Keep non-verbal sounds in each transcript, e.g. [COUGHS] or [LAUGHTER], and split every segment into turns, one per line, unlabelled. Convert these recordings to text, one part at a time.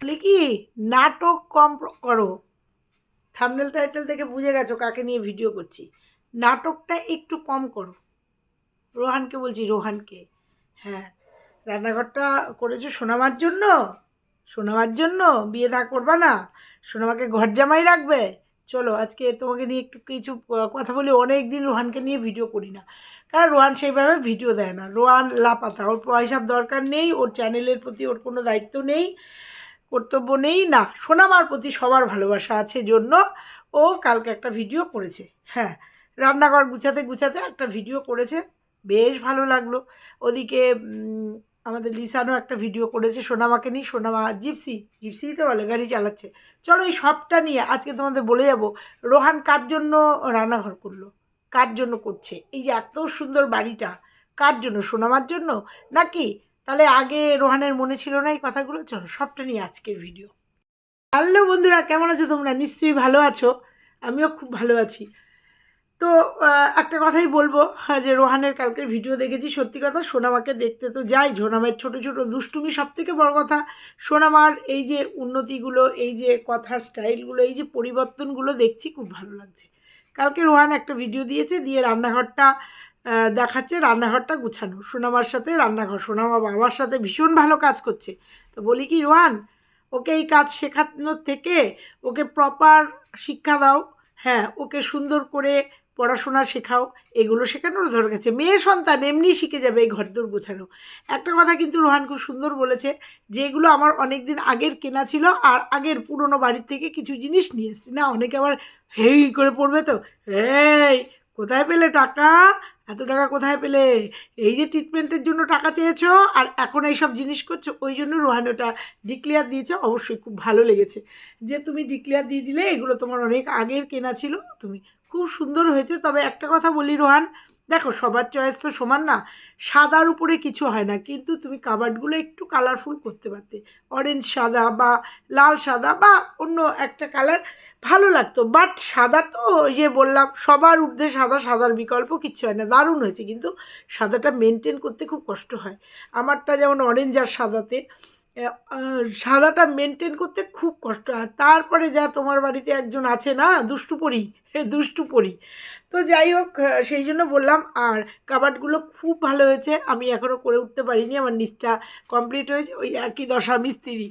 বলি কি? নাটক কম করো। থামনেল টাইটেল দেখে বুঝে গেছো কাকে নিয়ে ভিডিও করছি। নাটকটা একটু কম করো। রোহানকে বলছি, রোহানকে। হ্যাঁ রান্নাঘরটা করেছ সোনামার জন্য? সোনামার জন্য? বিয়ে থা করবা না? সোনামাকে ঘর জামাই রাখবে? চলো, আজকে তোমাকে নিয়ে একটু কিছু কথা বলি। অনেক দিন রোহানকে নিয়ে ভিডিও করি না। কারণ রোহান সেইভাবে ভিডিও দেয় না। রোহান লাপাতা। ওর পয়সার দরকার নেই, ওর চ্যানেলের প্রতি ওর কোনো দায়িত্ব নেই। কর্তব্য নেই। না, সোনামার প্রতি সবার ভালোবাসা আছে জন্য ও কালকে একটা ভিডিও করেছে। হ্যাঁ রান্নাঘর গুছাতে গুছাতে একটা ভিডিও করেছে। বেশ ভালো লাগল। ওদিকে আমাদের লিসানও একটা ভিডিও করেছে সোনামাকে নিয়ে। সোনামা জিপসি জিপসি তো বলে গাড়ি চালাচ্ছে। চলো এই সবটা নিয়ে আজকে তোমাদের বলে যাব, রোহান কার জন্য রান্নাঘর করল? কার জন্য করছে? এই যে এত সুন্দর বাড়িটা, কার জন্য? সোনামার জন্য? নাকি তাহলে আগে রোহানের মনে ছিল না এই কথাগুলো? চলো সবটা নিয়ে আজকের ভিডিও হ্যালো বন্ধুরা কেমন আছো তোমরা? নিশ্চয়ই ভালো আছো। আমিও খুব ভালো আছি। তো একটা কথাই বলব হ্যাঁ, যে রোহানের কালকের ভিডিও দেখেছি সত্যি কথা সোনামাকে দেখতে তো যাই। সোনামার ছোট ছোট দুষ্টুমি সব থেকে বড় কথা। সোনামার এই যে উন্নতিগুলো এই যে কথার স্টাইলগুলো এই যে পরিবর্তনগুলো দেখছি খুব ভালো লাগছে। কালকে রোহান একটা ভিডিও দিয়েছে দিয়ে রান্নাঘরটা দেখাচ্ছে রান্নাঘরটা গুছানো। সোনামার সাথে রান্নাঘর, সোনামা বাবার সাথে ভীষণ ভালো কাজ করছে। তো বলি কি, রোহান, ওকে এই কাজ শেখানোর থেকে ওকে প্রপার শিক্ষা দাও। হ্যাঁ ওকে সুন্দর করে পড়াশোনা শেখাও। এগুলো শেখানোর দরকার গেছে। মেয়ে সন্তান এমনি শিখে যাবে এই ঘরদোর গোছানো। একটা কথা কিন্তু রোহান খুব সুন্দর বলেছে যে এগুলো আমার অনেক দিন আগের কেনা ছিল আর আগের পুরনো বাড়ির থেকে কিছু জিনিস নিয়ে এসছি। না, অনেকে আবার হেই করে পড়বে তো। এই, কোথায় পেলে টাকা? এত টাকা কোথায় পেলে? এই যে ট্রিটমেন্টের জন্য টাকা চেয়েছো আর এখন এইসব জিনিস করছ, ওই জন্য রোহানোটা ডিক্লেয়ার দিয়েছে, অবশ্যই খুব ভালো লেগেছে। যে তুমি ডিক্লেয়ার দিয়ে দিলে, এগুলো তোমার অনেক আগের কেনা ছিল, তুমি খুব সুন্দর হয়েছে। তবে একটা কথা বলি রোহান দেখো, সবার চয়েস তো সমান না। সাদার উপরে কিছু হয় না, কিন্তু তুমি কাবার্ডগুলো একটু কালারফুল করতে পারতে। অরেঞ্জ সাদা বা লাল সাদা বা অন্য একটা কালার ভালো লাগতো। বাট সাদা তো ওই যে বললাম, সবার ঊর্ধ্বে সাদা, সাদার বিকল্প কিছু হয় না। দারুণ হয়েছে, কিন্তু সাদাটা মেনটেন করতে খুব কষ্ট হয়। আমারটা যেমন অরেঞ্জ আর সাদাতে সাদাটা মেনটেন করতে খুব কষ্ট। হয় তারপরে যা তোমার বাড়িতে একজন আছে না দুষ্টু পরি [LAUGHS] দুষ্টু পরি তো যাই হোক সেই জন্য বললাম, আর কাবাডগুলো খুব ভালো হয়েছে। আমি এখনও করে উঠতে পারিনি, আমার নিচটা কমপ্লিট হয়েছে, ওই একই দশা মিস্ত্রি।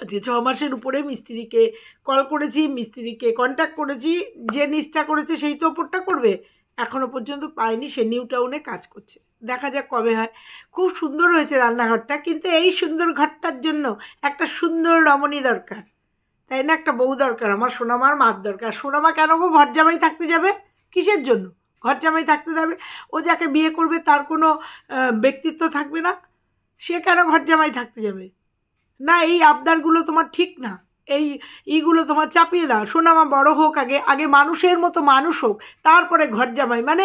আজকে ছ মাসের উপরে মিস্ত্রিকে কল করেছি, মিস্ত্রিকে কন্ট্যাক্ট করেছি, যে নিচটা করেছে সেই তো ওপরটা করবে। এখনও পর্যন্ত পাইনি, সে নিউ টাউনে কাজ করছে। দেখা যাক কবে হয়। খুব সুন্দর হয়েছে রান্নাঘরটা, কিন্তু এই সুন্দর ঘরটার জন্য একটা সুন্দর রমণী দরকার। তাই না? একটা বউ দরকার, আমার সোনামার মার দরকার। সোনামা কেন গো ঘর জামাই থাকতে যাবে? কিসের জন্য? ঘর জামাই থাকতে যাবে? ও যাকে বিয়ে করবে তার কোনো ব্যক্তিত্ব থাকবে না? সে কেন ঘর জামাই থাকতে যাবে? না, এই আবদারগুলো তোমার ঠিক না। এই ইগুলো তোমার চাপিয়ে দাও। সোনামা বড় হোক আগে আগে মানুষের মতো মানুষ হোক, তারপরে ঘর জামাই। মানে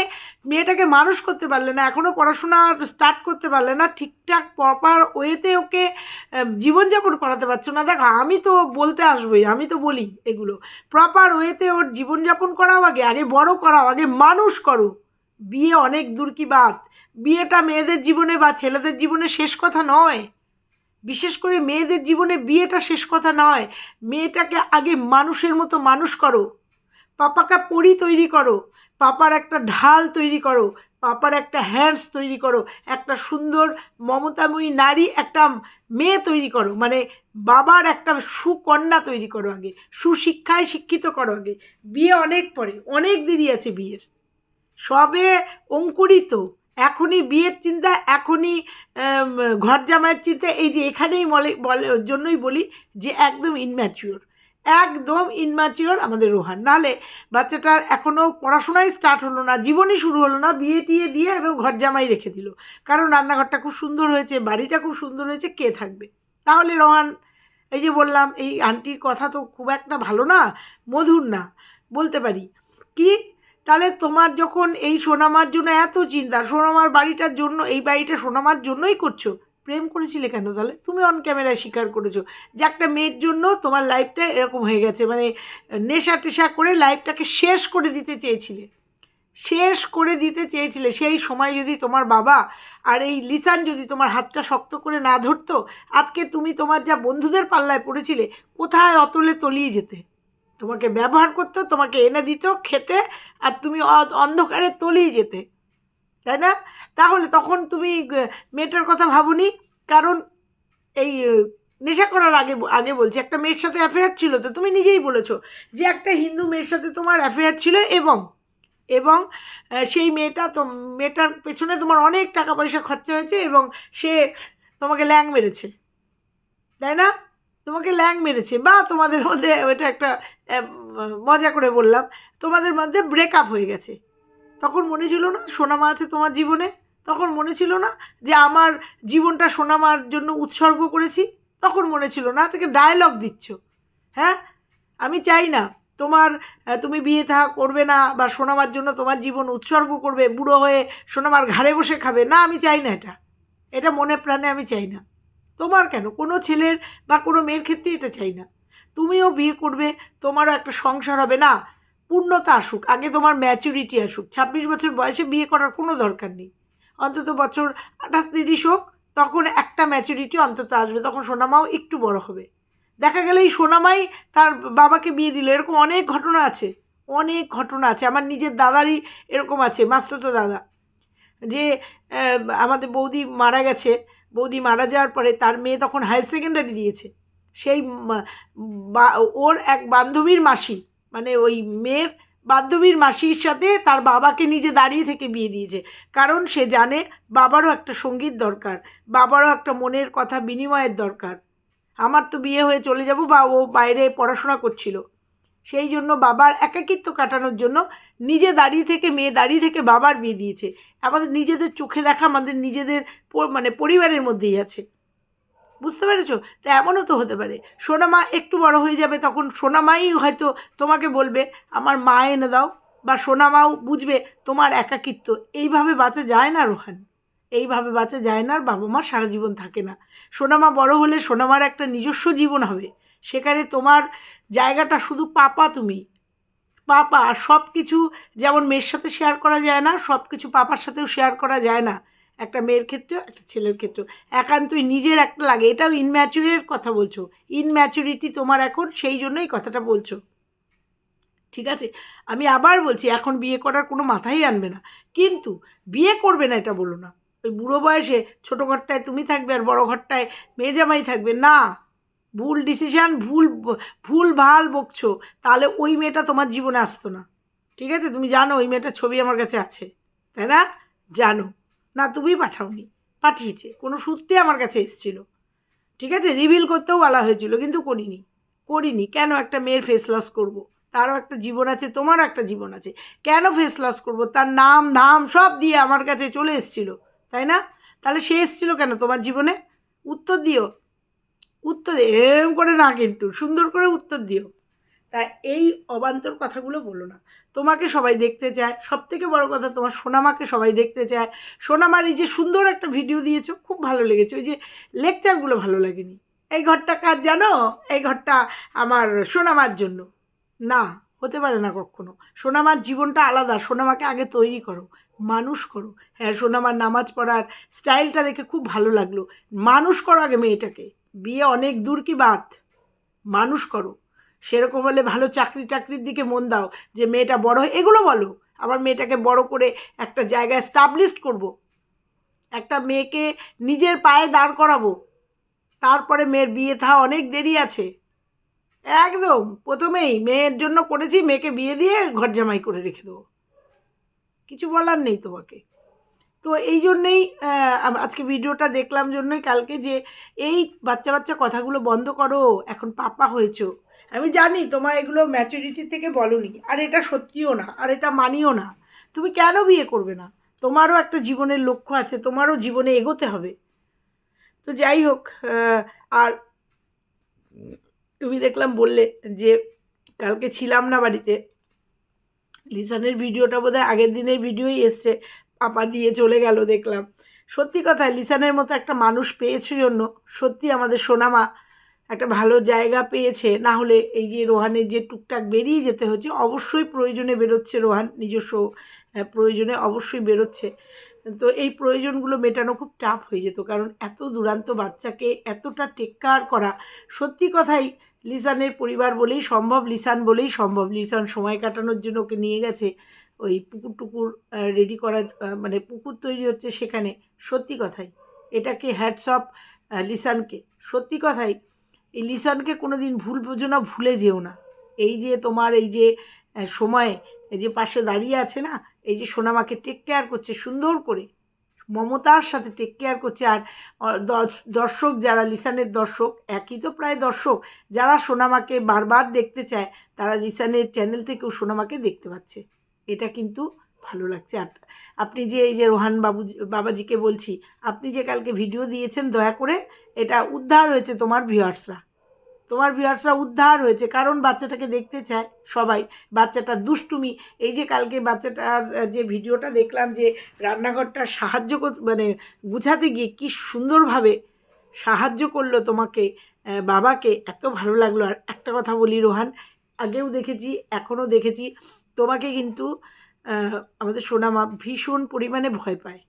মেয়েটাকে মানুষ করতে পারলে না এখনও পড়াশোনা স্টার্ট করতে পারলে না, ঠিকঠাক প্রপার ওয়েতে ওকে জীবনযাপন করাতে পারছ না। দেখো, আমি তো বলতে আসবোই, আমি তো বলি এগুলো। প্রপার ওয়েতে ওর জীবনযাপন করাও আগে আগে বড় করাও, আগে মানুষ করো। বিয়ে অনেক দূর কি বাদ বিয়েটা মেয়েদের জীবনে বা ছেলেদের জীবনে শেষ কথা নয়। বিশেষ করে মেয়েদের জীবনে বিয়েটা শেষ কথা নয়। মেয়েটাকে আগে মানুষের মতো মানুষ করো। পাপাকে পরি তৈরি করো। পাপার একটা ঢাল তৈরি করো। পাপার একটা হ্যান্ডস তৈরি করো। একটা সুন্দর মমতাময়ী নারী একটা মেয়ে তৈরি করো। মানে বাবার একটা সুকন্যা তৈরি করো আগে। সুশিক্ষায় শিক্ষিত করো আগে। বিয়ে অনেক পরে, অনেক দেরি আছে বিয়ের। সবে অঙ্কুরিত। এখনই বিয়ের চিন্তা, এখনই ঘর জামাইয়ের চিন্তা, এই যে এখানেই বলে বলে, জন্যই বলি যে একদম ইনম্যাচিওর একদম ইনম্যাচিওর আমাদের রোহান। নাহলে বাচ্চাটার এখনও পড়াশোনাই স্টার্ট হলো না, জীবনই শুরু হলো না, বিয়ে টিয়ে দিয়ে একদম ঘর জামাই রেখে দিল। কারণ রান্নাঘরটা খুব সুন্দর হয়েছে, বাড়িটা খুব সুন্দর হয়েছে, কে থাকবে? তাহলে রোহান, এই যে বললাম, এই আন্টির কথা তো খুব একটা ভালো না, মধুর না, বলতে পারি। কি? তাহলে তোমার যখন এই সোনামার জন্য এত চিন্তা, সোনামার বাড়িটার জন্য, এই বাড়িটা সোনামার জন্যই করছ? প্রেম করেছিলে কেন তাহলে? তুমি অন ক্যামেরায় স্বীকার করেছ। যে একটা মেয়ের জন্য তোমার লাইফটা এরকম হয়ে গেছে মানে নেশা টেশা করে লাইফটাকে শেষ করে দিতে চেয়েছিলে। শেষ করে দিতে চেয়েছিলে। সেই সময় যদি তোমার বাবা আর এই লিসান যদি তোমার হাতটা শক্ত করে না ধরতো, আজকে তুমি তোমার যা বন্ধুদের পাল্লায় পড়েছিলে, কোথায় অতলে তলিয়ে যেতে? তোমাকে ব্যবহার করতো, তোমাকে এনে দিত খেতে আর তুমি অন্ধকারে তলিয়ে যেতে, তাই না? তাহলে তখন তুমি মেয়েটার কথা ভাবনি, কারণ এই নেশা করার আগে আগে বলছি, একটা মেয়ের সাথে অ্যাফেয়ার ছিল তো তুমি নিজেই বলেছ যে একটা হিন্দু মেয়ের সাথে তোমার অ্যাফেয়ার ছিল এবং এবং সেই মেয়েটা তো, মেয়েটার পেছনে তোমার অনেক টাকা পয়সা খরচা হয়েছে এবং সে তোমাকে ল্যাং মেরেছে, তাই না? তোমাকে ল্যাং মেরেছে। বা তোমাদের মধ্যে ওটা একটা মজা করে বললাম, তোমাদের মধ্যে ব্রেকআপ হয়ে গেছে। তখন মনে ছিল না, সোনামা আছে তোমার জীবনে? তখন মনে ছিল না যে আমার জীবনটা সোনামার জন্য উৎসর্গ করেছি? তখন মনে ছিল না থেকে ডায়লগ দিচ্ছ। হ্যাঁ? আমি চাই না তোমার তুমি বিয়ে থা, করবে না, বা সোনামার জন্য তোমার জীবন উৎসর্গ করবে, বুড়ো হয়ে সোনামার ঘাড়ে বসে খাবে। না, আমি চাই না এটা। এটা মনে প্রাণে আমি চাই না। তোমার কেন? কোনো ছেলের বা কোনো মেয়ের ক্ষেত্রে এটা চাই না। তুমিও বিয়ে করবে, তোমারও একটা সংসার হবে। না, পূর্ণতা আসুক, আগে তোমার ম্যাচুরিটি আসুক। ছাব্বিশ বছর বয়সে বিয়ে করার কোনো দরকার নেই। অন্তত বছর আঠাশ, তিরিশ হোক, তখন একটা ম্যাচুরিটি অন্তত আসবে। তখন সোনামাও একটু বড় হবে। দেখা গেলে এই সোনামাই তার বাবাকে বিয়ে দিল। এরকম অনেক ঘটনা আছে। অনেক ঘটনা আছে। আমার নিজের দাদারই এরকম আছে, মাস্তুতো দাদা। যে আমাদের বৌদি মারা গেছে। বৌদি মারা যাওয়ার পরে তার মেয়ে তখন হায়ার সেকেন্ডারি দিয়েছে। সেই ওর এক বান্ধবীর মাসি মানে ওই মেয়ের বান্ধবীর মাসির সাথে তার বাবাকে নিজে দাঁড়িয়ে থেকে বিয়ে দিয়েছে। কারণ সে জানে বাবারও একটা সংগীত দরকার, বাবারও একটা মনের কথা বিনিময়ের দরকার। আমার তো বিয়ে হয়ে চলে যাব বা ও বাইরে পড়াশোনা করছিল। সেই জন্য বাবার একাকিত্ব কাটানোর জন্য নিজে দাঁড়িয়ে থেকে মেয়ে দাঁড়িয়ে থেকে বাবার বিয়ে দিয়েছে। আমাদের নিজেদের চোখে দেখা আমাদের নিজেদের মানে পরিবারের মধ্যেই আছে। বুঝতে পেরেছ? তা এমনও তো হতে পারে। সোনামা একটু বড় হয়ে যাবে তখন সোনামাই হয়তো তোমাকে বলবে, আমার মা এনে দাও। বা সোনামাও বুঝবে, তোমার একাকিত্ব। এইভাবে বাঁচা যায় না রোহান। এইভাবে বাঁচা যায় না আর বাবা মা সারা জীবন থাকে না। সোনামা বড় হলে সোনামার একটা নিজস্ব জীবন হবে। সেখানে তোমার জায়গাটা শুধু পাপা তুমি। পাপা আর সব কিছু যেমন মেয়ের সাথে শেয়ার করা যায় না সব কিছু পাপার সাথেও শেয়ার করা যায় না। একটা মেয়ের ক্ষেত্রেও, একটা ছেলের ক্ষেত্রেও। একান্তই নিজের একটা লাগে। এটাও ইনম্যাচুরের কথা বলছো। ইনম্যাচুরিটি তোমার এখন, সেই জন্যই কথাটা বলছো। ঠিক আছে? আমি আবার বলছি, এখন বিয়ে করার কোনো মাথাই আনবে না। কিন্তু বিয়ে করবে না, এটা বলো না। ওই বুড়ো বয়সে ছোটো ঘরটায় তুমি থাকবে আর বড় ঘরটায় মেয়ে জামাই থাকবে, না। ভুল ডিসিশান ভুল ভুল ভালো বকছো, তাহলে ওই মেয়েটা তোমার জীবনে আসতো না। ঠিক আছে? তুমি জানো ওই মেয়েটার ছবি আমার কাছে আছে। তাই না? জানো। না, তুমি পাঠাওনি, পাঠিয়েছে। কোনো সূত্রে আমার কাছে এসেছিল। ঠিক আছে? রিভিল করতেও বলা হয়েছিল, কিন্তু করিনি। করিনি। কেন একটা মেয়ের ফেস লস করব? তারও একটা জীবন আছে, তোমারও একটা জীবন আছে। কেন ফেস লস করব? তার নাম, ধাম সব দিয়ে আমার কাছে চলে এসেছিল। তাই না? তাহলে সে এসেছিল কেন তোমার জীবনে? উত্তর দিও। উত্তর এরম করে না কিন্তু, সুন্দর করে উত্তর দিও। তা এই অবান্তর কথাগুলো বলো না। তোমাকে সবাই দেখতে চায়। সব থেকে বড় কথা, তোমার সোনামাকে সবাই দেখতে চায়। সোনামার এই যে সুন্দর একটা ভিডিও দিয়েছ, খুব ভালো লেগেছে। ওই যে লেকচারগুলো ভালো লাগেনি। এই ঘরটা কার জানো? এই ঘরটা আমার সোনামার জন্য। না, হতে পারে না কখনো। সোনামার জীবনটা আলাদা। সোনামাকে আগে তৈরি করো, মানুষ করো। হ্যাঁ সোনামার নামাজ পড়ার স্টাইলটা দেখে খুব ভালো লাগল। মানুষ করো আগে মেয়েটাকে। বিয়ে অনেক দূর কি বাদ? মানুষ করো। সেরকম হলে ভালো চাকরি টাকরির দিকে মন দাও। যে মেয়েটা বড় হয়, এগুলো বলো। আবার মেয়েটাকে বড় করে একটা জায়গায় স্টাবলিশ করব। একটা মেয়েকে নিজের পায়ে দাঁড় করাবো। তারপরে মেয়ের বিয়ে থা অনেক দেরি আছে। একদম। প্রথমেই মেয়ের জন্য করেছি, মেয়েকে বিয়ে দিয়ে ঘর জামাই করে রেখে দেবো। কিছু বলার নেই তোমাকে। তো এই জন্যেই আজকে ভিডিওটা দেখলাম জন্যই কালকে যে এই বাচ্চা বাচ্চা কথাগুলো বন্ধ করো, এখন পাপা হয়েছো। আমি জানি তোমার এগুলো ম্যাচুরিটি থেকে বলনি, আর এটা সত্যিও না, আর এটা মানিও না। তুমি কেন বিয়ে করবে না? তোমারও একটা জীবনের লক্ষ্য আছে, তোমারও জীবনে এগোতে হবে। তো যাই হোক আর তুমি দেখলাম বললে যে কালকে ছিলাম না বাড়িতে। লিসানের ভিডিওটা বোধহয় আগের দিনের ভিডিওই এসছে। পাপা দিয়ে চলে গেল দেখলাম। সত্যি কথা লিসানের মতো একটা মানুষ পেয়েছ জন্য সত্যি আমাদের সোনামা একটা ভালো জায়গা পেয়েছে। না হলে এই যে রোহানের যে টুকটাক বেরিয়ে যেতে হচ্ছে, অবশ্যই প্রয়োজনে বেরোচ্ছে রোহান, নিজস্ব প্রয়োজনে অবশ্যই বেরোচ্ছে। তো এই প্রয়োজনগুলো মেটানো খুব টাফ হয়ে যেত, কারণ এত দুরান্ত বাচ্চাকে এতটা টেক্কার করা, সত্যি কথাই লিসানের পরিবার বলেই সম্ভব, লিসান বলেই সম্ভব। লিসান সময় কাটানোর জন্য ওকে নিয়ে গেছে ওই পুকুর টুকুর রেডি আহ, মানে পুকুর তৈরি হচ্ছে সেখানে। সত্যি কথাই এটাকে হ্যাটস অফ লিসানকে সত্যি কথাই এই লিসানকে কোনো দিন ভুল বোঝো না ভুলে যেও না। এই যে তোমার এই যে সময়ে এই যে পাশে দাঁড়িয়ে আছে না এই যে সোনামাকে টেক কেয়ার করছে সুন্দর করে মমতার সাথে টেক কেয়ার করছে। আর দর্শক যারা লিসানের দর্শক একই তো প্রায় দর্শক যারা সোনামাকে বারবার দেখতে চায় তারা লিসানের চ্যানেল থেকেও সোনামাকে দেখতে পাচ্ছে। এটা কিন্তু ভালো লাগছে। আর আপনি যে এই যে রোহান বাবু বাবাজিকে বলছি, আপনি যে কালকে ভিডিও দিয়েছেন, দয়া করে এটা উদ্ধার হয়েছে তোমার ভিউয়ার্সরা তোমার ভিউয়ার্সরা উদ্ধার হয়েছে, কারণ বাচ্চাটাকে দেখতে চায় সবাই। বাচ্চাটার দুষ্টুমি। এই যে কালকে বাচ্চাটার যে ভিডিওটা দেখলাম যে রান্নাঘরটা সাহায্য মানে গুছাতে গিয়ে কি সুন্দরভাবে সাহায্য করল তোমাকে বাবাকে, এত ভালো লাগল। আর একটা কথা বলি রোহান, আগেও দেখেছি, এখনও দেখেছি। তোমাকে কিন্তু আমাদের সোনামা ভীষণ পরিমাণে ভয় পায়।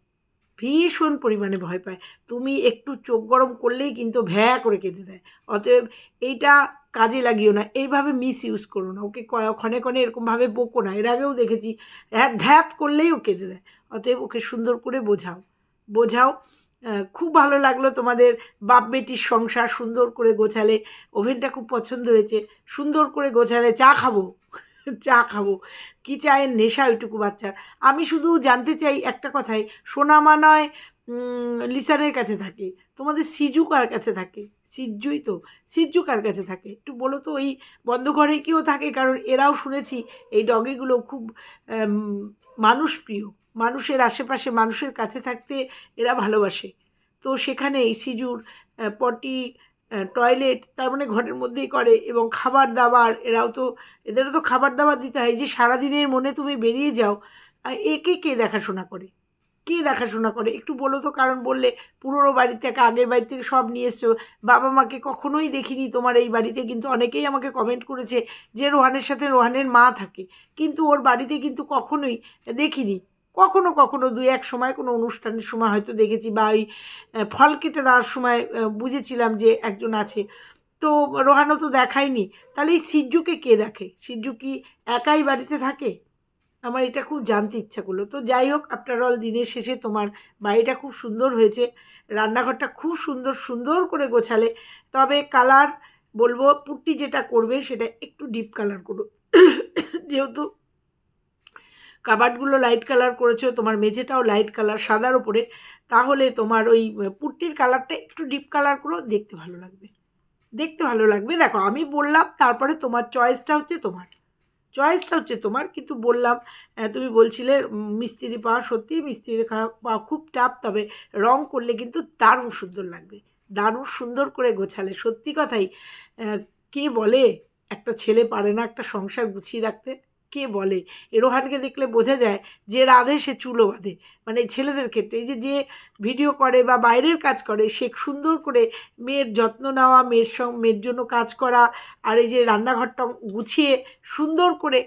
ভীষণ পরিমাণে ভয় পায়। তুমি একটু চোখ গরম করলেই কিন্তু ভ্যা করে কেঁদে দেয়। অতএব এইটা কাজে লাগিও না। এইভাবে মিস ইউজ করো না। ওকে ক্ষণে ক্ষণে এরকমভাবে বকো না। এর আগেও দেখেছি হ্যাঁ ধ্যাত করলেই ও কেঁদে দেয়। অতএব ওকে সুন্দর করে বোঝাও। বোঝাও খুব ভালো লাগল তোমাদের বাপ বেটির সংসার সুন্দর করে গোছালে। ওভেনটা খুব পছন্দ হয়েছে। সুন্দর করে গোছালে চা খাব। চা খাব। কি চায়ের নেশা ওইটুকু বাচ্চার? আমি শুধু জানতে চাই একটা কথাই সোনামা নয় লিসানের কাছে থাকে। তোমাদের সিজু কার কাছে থাকে? সিজ্জুই তো। সিজ্জু কার কাছে থাকে? একটু বলো তো ওই বন্ধ ঘরে কেউ থাকে? কারণ এরাও শুনেছি এই ডগিগুলো খুব আম, মানুষপ্রিয় মানুষের আশেপাশে মানুষের কাছে থাকতে এরা ভালোবাসে। তো সেখানে এই সিজুর পটি টয়লেট তার মানে ঘরের মধ্যেই করে এবং খাবার দাবার, এরাও তো, এদেরও তো খাবার দাবার দিতে হয়। যে সারাদিনের মনে তুমি বেরিয়ে যাও একে কে দেখাশোনা করে? কে দেখাশোনা করে? একটু বলো তো, কারণ বললে পুরনো বাড়ি থেকে, আগের বাড়ি থেকে সব নিয়ে এসছো। বাবা মাকে কখনোই দেখিনি তোমার এই বাড়িতে, কিন্তু অনেকেই আমাকে কমেন্ট করেছে যে, রোহানের সাথে রোহানের মা থাকে। কিন্তু ওর বাড়িতে কিন্তু কখনোই দেখিনি। কখনো কখনো দুই এক সময় কোনো অনুষ্ঠানের সময় হয়তো দেখেছি বা ওই ফল কেটে দেওয়ার সময় বুঝেছিলাম যে একজন আছে। তো রোহানো তো দেখায়নি। তাহলে এই সিজ্জুকে কে দেখে? সিজ্জু কি একাই বাড়িতে থাকে? আমার এটা খুব জানতে ইচ্ছা করল। তো যাই হোক আফটার অল দিনের শেষে তোমার বাড়িটা খুব সুন্দর হয়েছে। রান্নাঘরটা খুব সুন্দর সুন্দর করে গোছালে। তবে কালার বলব, পুট্টি যেটা করবে সেটা একটু ডিপ কালার করো। [COUGHS] যেহেতু কাবার্ডগুলো লাইট কালার করেছ, তোমার মেঝেটাও লাইট কালার সাদার উপরে, তাহলে তোমার ওই পুট্টির কালারটা একটু ডিপ কালার করো, দেখতে ভালো লাগবে। দেখতে ভালো লাগবে। দেখো, আমি বললাম, তারপরে তোমার চয়েসটা হচ্ছে তোমার। চয়েসটা হচ্ছে তোমার, কিন্তু বললাম তুমি বলছিলে মিস্ত্রি পাওয়া সত্যি মিস্ত্রি পাওয়া খুব টাফ তবে রং করলে কিন্তু দারুণ সুন্দর লাগবে। দারুণ সুন্দর করে গোছালে, সত্যি কথাই কে বলে? একটা ছেলে পারে না একটা সংসার গুছিয়ে রাখতে। কে বলে? এ রোহানকে দেখলে বোঝা যায় যে রাধে সে চুলো বাঁধে। মানে ছেলেদের ক্ষেত্রে এই যে যে ভিডিও করে বা বাইরের কাজ করে, সে সুন্দর করে মেয়ের যত্ন নেওয়া, মেয়ের সঙ্গ মেয়ের জন্য কাজ করা আর এই যে রান্নাঘরটা গুছিয়ে সুন্দর করে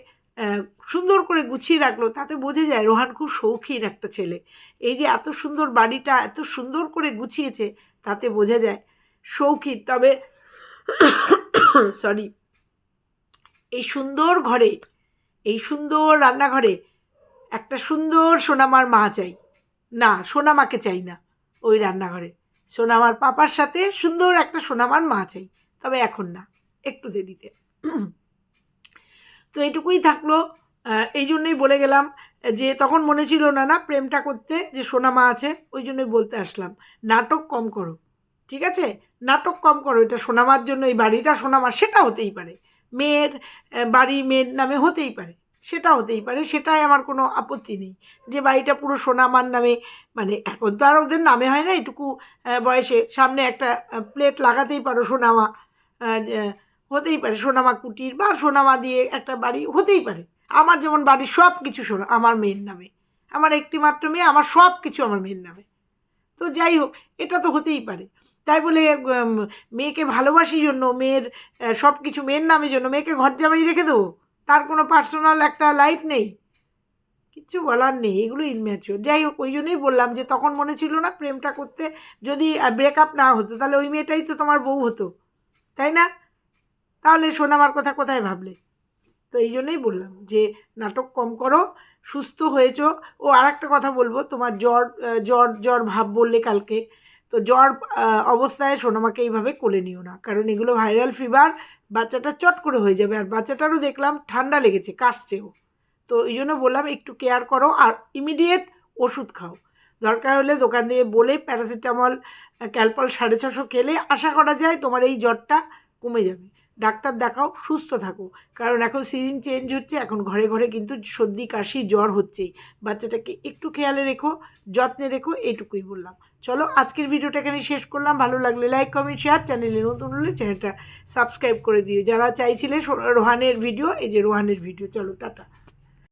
সুন্দর করে গুছিয়ে রাখল, তাতে বোঝা যায় রোহান খুব শৌখিন একটা ছেলে। এই যে এত সুন্দর বাড়িটা, এত সুন্দর করে গুছিয়েছে, তাতে বোঝা যায় শৌখিন। তবে [COUGHS] সরি এই সুন্দর ঘরে এই সুন্দর রান্নাঘরে একটা সুন্দর সোনামার মা চাই। না, সোনামাকে চাই না ওই রান্নাঘরে। সোনামার পাপার সাথে সুন্দর একটা সোনামার মা চাই, তবে এখন না, একটু দেরিতে। তো এটুকুই থাকল। এই জন্যই বলে গেলাম যে তখন মনে ছিল না না প্রেমটা করতে যে সোনামা আছে, ওই জন্যই বলতে আসলাম। নাটক কম করো, ঠিক আছে? নাটক কম করো, এটা সোনামার জন্য, এই বাড়িটা সোনামার, সেটা হতেই পারে। মেয়ের বাড়ি মেয়ের নামে হতেই পারে সেটা হতেই পারে, সেটাই আমার কোনো আপত্তি নেই। যে বাড়িটা পুরো সোনামার নামে মানে এখন তো আর ওদের নামে হয় না, এটুকু বয়সে, সামনে একটা প্লেট লাগাতেই পারো সোনামা হতেই পারে, সোনামা কুটির বা সোনামা দিয়ে একটা বাড়ি হতেই পারে। আমার যেমন বাড়ির সব কিছু সোনা, আমার মেয়ের নামে, আমার একটি মাত্র মেয়ে, আমার সব কিছু আমার মেয়ের নামে। তো যাই হোক, এটা তো হতেই পারে। তাই বলে মেয়েকে ভালোবাসি জন্য, মেয়ের সব কিছু মেয়ের নামের জন্য, মেয়েকে ঘর জামাই রেখে দেবো? তার কোনো পার্সোনাল একটা লাইফ নেই? কিচ্ছু বলার নেই, এগুলো ইনম্যাচিওর যাই হোক, ওই জন্যই বললাম যে, তখন মনে ছিল না প্রেমটা করতে যদি ব্রেকআপ না হতো, তাহলে ওই মেয়েটাই তো তোমার বউ হতো। তাই না? তাহলে সোনামার কথা কোথায় ভাবলে? তো এই জন্যই বললাম যে, নাটক কম করো, সুস্থ হয়েছো। ও আর একটা কথা বলব, তোমার জ্বর জ্বর জ্বর ভাব বললে কালকে। তো জ্বর অবস্থায় সোনামাকে এইভাবে কোলে নিও না। কারণ এগুলো ভাইরাল ফিভার বাচ্চাটা চট করে হয়ে যাবে। আর বাচ্চাটারও দেখলাম ঠান্ডা লেগেছে, কাশছেও। তো এই জন্য বললাম একটু কেয়ার করো আর ইমিডিয়েট ওষুধ খাও। দরকার হলে দোকান দিয়ে বলে প্যারাসিটামল ক্যালপল সাড়ে ছশো খেলে আশা করা যায় তোমার এই জ্বরটা কমে যাবে। ডাক্তার দেখাও, সুস্থ থাকো। কারণ এখন সিজন চেঞ্জ হচ্ছে, এখন ঘরে ঘরে কিন্তু সর্দি, কাশি, জ্বর হচ্ছেই। বাচ্চাটাকে একটু খেয়ালে রেখো, যত্নে রেখো, এইটুকুই বললাম। চলো আজকের ভিডিওটা এখানে শেষ করলাম। ভালো লাগলে লাইক কমেন্ট শেয়ার চ্যানেলে নতুন হলে চ্যানেলটা সাবস্ক্রাইব করে দিও। যারা চাইছিলে রোহানের ভিডিও এই যে রোহানের ভিডিও চলো, টাটা।